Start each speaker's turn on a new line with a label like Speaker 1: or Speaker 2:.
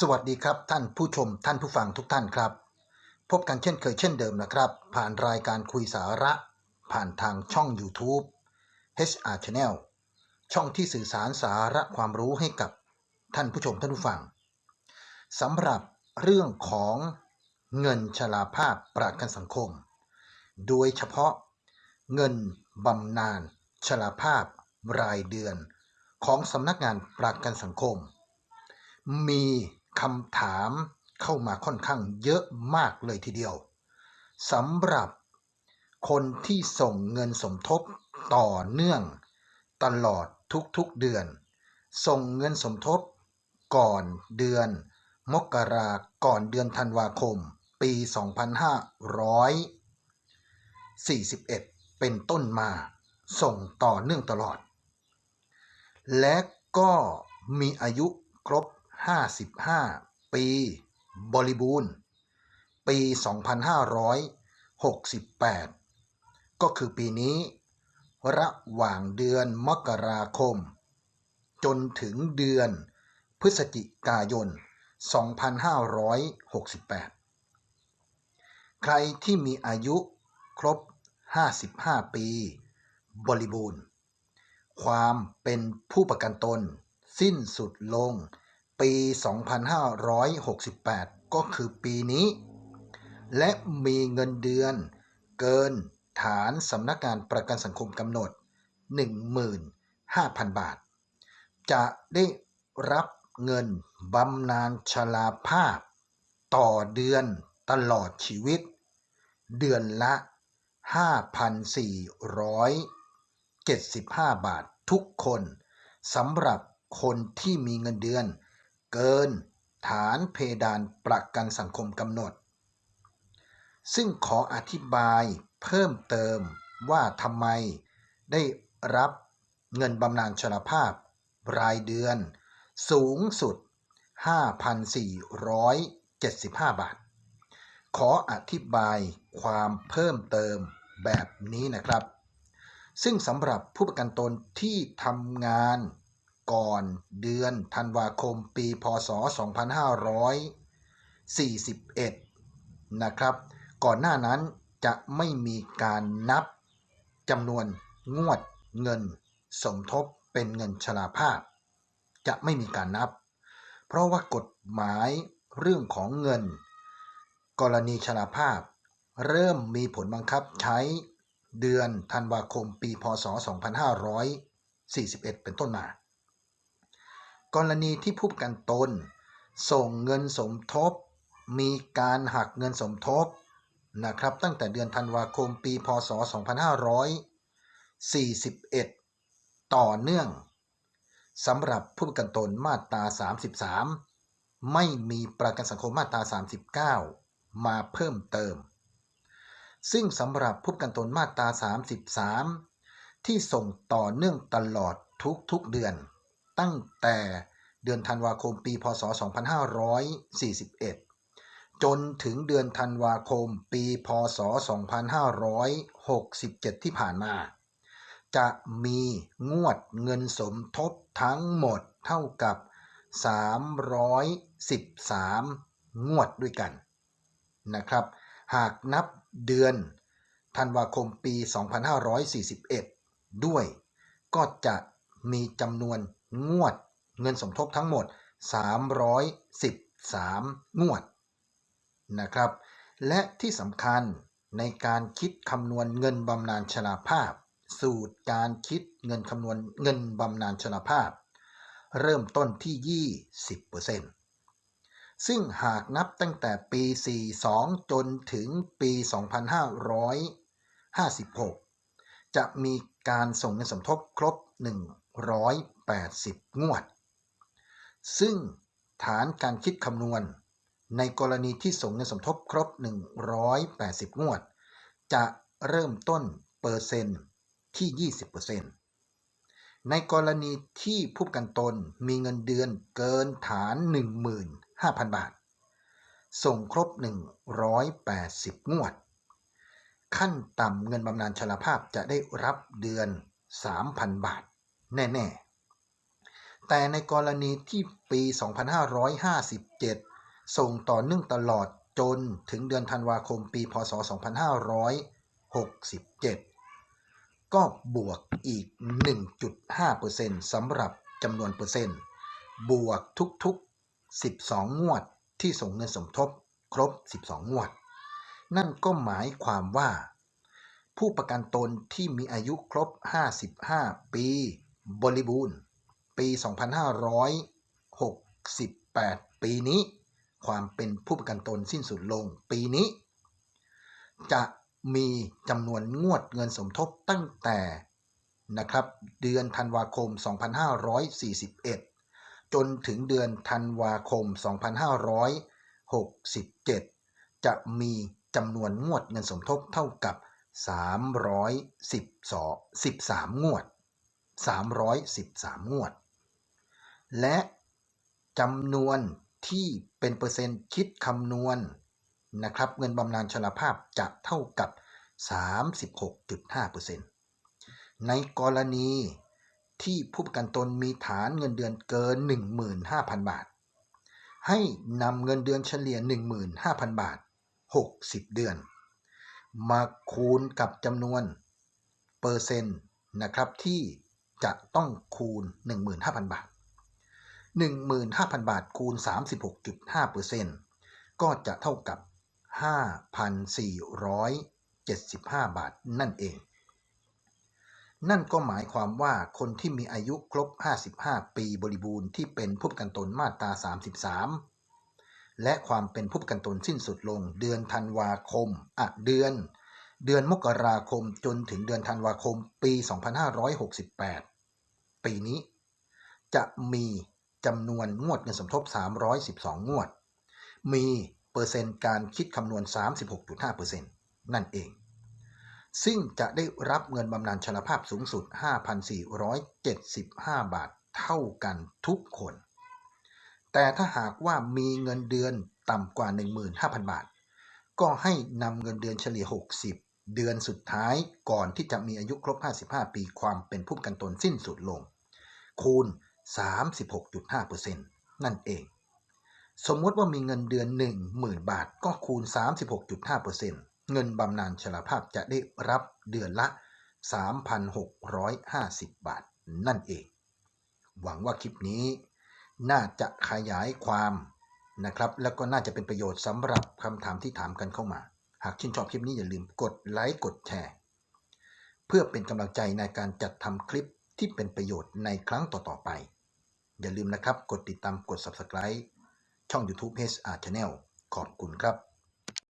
Speaker 1: สวัสดีครับท่านผู้ชมท่านผู้ฟังทุกท่านครับ พบกันเช่นเคยเช่นเดิมนะครับ ผ่านรายการคุยสาระ ผ่านทางช่อง YouTube HR Channel ช่องที่สื่อสารสาระความรู้ให้กับท่านผู้ชมท่านผู้ฟังสำหรับเรื่องของเงินชราภาพประกันสังคม โดยเฉพาะเงินบำนาญชราภาพรายเดือนของสำนักงานประกันสังคม มี คำถามเข้ามาค่อนข้างเยอะมากเลยทีเดียวสำหรับคนที่ส่งเงินสมทบต่อเนื่อง ตลอดทุกๆเดือน ส่งเงินสมทบก่อนเดือน มกราก่อนเดือนธันวาคม ปี 2541 เป็นต้นมา ส่งต่อเนื่องตลอด และก็มีอายุครบ 55 ปี บริบูรณ์ ปี 2568 ก็คือปีนี้ ระหว่างเดือนมกราคม จนถึงเดือนพฤศจิกายน 2568 ใครที่มีอายุครบ 55 ปี บริบูรณ์ ความเป็นผู้ประกันตน สิ้นสุดลง ปี 2568 ก็คือปีนี้ และมีเงินเดือนเกินฐานสำนักงานประกันสังคมกำหนด 15,000 บาท จะได้รับเงินบำนาญชราภาพ ต่อเดือนตลอดชีวิต เดือนละ 5,475 บาททุกคนสำหรับคนที่มีเงินเดือน เกิน ฐานเพดานประกันสังคมกำหนด ซึ่งขออธิบายเพิ่มเติมว่าทำไมได้รับเงินบำนาญชราภาพ รายเดือน สูงสุด 5,475 บาท ขออธิบายความเพิ่มเติมแบบนี้นะครับ ซึ่งสำหรับผู้ประกันตนที่ทำงาน ก่อนเดือนธันวาคมปีพศ 2541 นะครับ ก่อนหน้านั้นจะไม่มีการนับจำนวนงวดเงินสมทบเป็นเงินชราภาพ จะไม่มีการนับ เพราะว่ากฎหมายเรื่องของเงิน กรณีชราภาพ เริ่มมีผลบังคับใช้เดือนธันวาคมปีพศ 2541 เป็นต้นมา กรณีที่ผู้ประกันตน ส่งเงินสมทบ มีการหักเงินสมทบนะครับ ตั้งแต่เดือนธันวาคมปี พศ 2541 ต่อเนื่องสำหรับผู้ประกันตนมาตรา 33 ไม่มีประกันสังคมมาตรา 39 มาเพิ่มเติม ซึ่งสำหรับผู้ประกันตนมาตรา 33 ที่ส่งต่อเนื่องตลอดทุกๆเดือน ตั้งแต่เดือนธันวาคมปี พศ 2541 จนถึงเดือนธันวาคมปี พศ 2567 ที่ผ่านมา จะมีงวดเงินสมทบทั้งหมดเท่ากับ 313 งวดด้วยกันนะครับ หากนับเดือนธันวาคมปี 2541 ด้วย ก็จะมีจำนวน งวด เงินสมทบทั้งหมด 313 งวดนะครับ และที่สำคัญในการคิดคำนวณเงินบำนาญชราภาพ สูตรการคิดเงินคำนวณเงินบำนาญชราภาพ เริ่มต้นที่ 20%ซึ่งหากนับตั้งแต่ปี 42 จนถึงปี 2556 จะมีการส่งเงินสมทบครบ 80 งวด ซึ่งฐานการคิดคำนวณ ในกรณีที่ส่งเงินสมทบครบ 180 งวด จะเริ่มต้นเปอร์เซ็นต์ที่ 20%ในกรณีที่ผู้กันตนมีเงินเดือนเกินฐาน 15,000 บาท ส่งครบ 180 งวด ขั้นต่ำเงินบำนาญชราภาพจะได้รับเดือน 3,000 บาท แน่ ๆ แต่ในกรณีที่ปี 2557 ส่งต่อเนื่องตลอดจนถึงเดือนธันวาคมปี พศ 2567 ก็บวกอีก 1.5%สำหรับจำนวนเปอร์เซ็นต์ บวกทุกๆ 12 งวดที่ส่งเงินสมทบครบ 12 งวด นั่นก็หมายความว่า ผู้ประกันตนที่มีอายุครบ 55 ปี บริบูรณ์ ปี 2568 ปีนี้ ความเป็นผู้ประกันตนสิ้นสุดลง ปีนี้ จะมีจำนวนงวดเงินสมทบตั้งแต่นะครับเดือนธันวาคม 2541 จนถึงเดือนธันวาคม 2567 จะมีจำนวนงวดเงินสมทบเท่ากับ 312 13 งวด 313 งวด และจำนวนที่เป็นเปอร์เซ็นต์คิดคำนวณนะครับ เงินบำนาญชราภาพจะเท่ากับ 36.5%ในกรณีที่ผู้ประกันตนมีฐานเงินเดือนเกิน 15,000 บาท ให้นำเงินเดือนเฉลี่ย 15,000 บาท 60 เดือน มาคูณกับจำนวนเปอร์เซ็นต์นะครับที่จะต้องคูณ 15,000 บาท 15,000 บาทคูณ 36.5%ก็จะเท่ากับ 5,475 บาทนั่นเอง นั่นก็หมายความว่าคนที่มีอายุครบ 55 ปีบริบูรณ์ที่เป็นผู้ประกันตนมาตรา 33 และความเป็นผู้ประกันตนสิ้นสุดลงเดือนธันวาคมอะเดือน เดือนมกราคมจนถึงเดือนธันวาคมปี 2568 ปีนี้จะมี จำนวนงวดเงินสมทบ 312 งวด มีเปอร์เซ็นต์การคิดคำนวณ 36.5%นั่นเอง ซึ่งจะได้รับเงินบำนาญชราภาพสูงสุด 5,475 บาทเท่ากันทุกคน แต่ถ้าหากว่ามีเงินเดือนต่ำกว่า 15,000 บาท ก็ให้นำเงินเดือนเฉลี่ย 60 เดือนสุดท้ายก่อนที่จะมีอายุครบ 55 ปีความเป็นผู้ประกันตนสิ้นสุดลง คูณ 36.5%นั่นเอง สมมติว่ามีเงินเดือน 10,000 บาทก็คูณ 36.5%เงินบำนาญชราภาพจะได้รับเดือนละ 3,650 บาทนั่นเอง หวังว่าคลิปนี้น่าจะขยายความนะครับ แล้วก็น่าจะเป็นประโยชน์สำหรับคำถามที่ถามกันเข้ามา หากชื่นชอบคลิปนี้อย่าลืมกดไลค์กดแชร์ เพื่อเป็นกำลังใจในการจัดทำคลิปที่เป็นประโยชน์ในครั้งต่อๆไป อย่าลืมนะครับ กดติดตามกด subscribe ช่อง YouTube HR Channel ขอบคุณครับ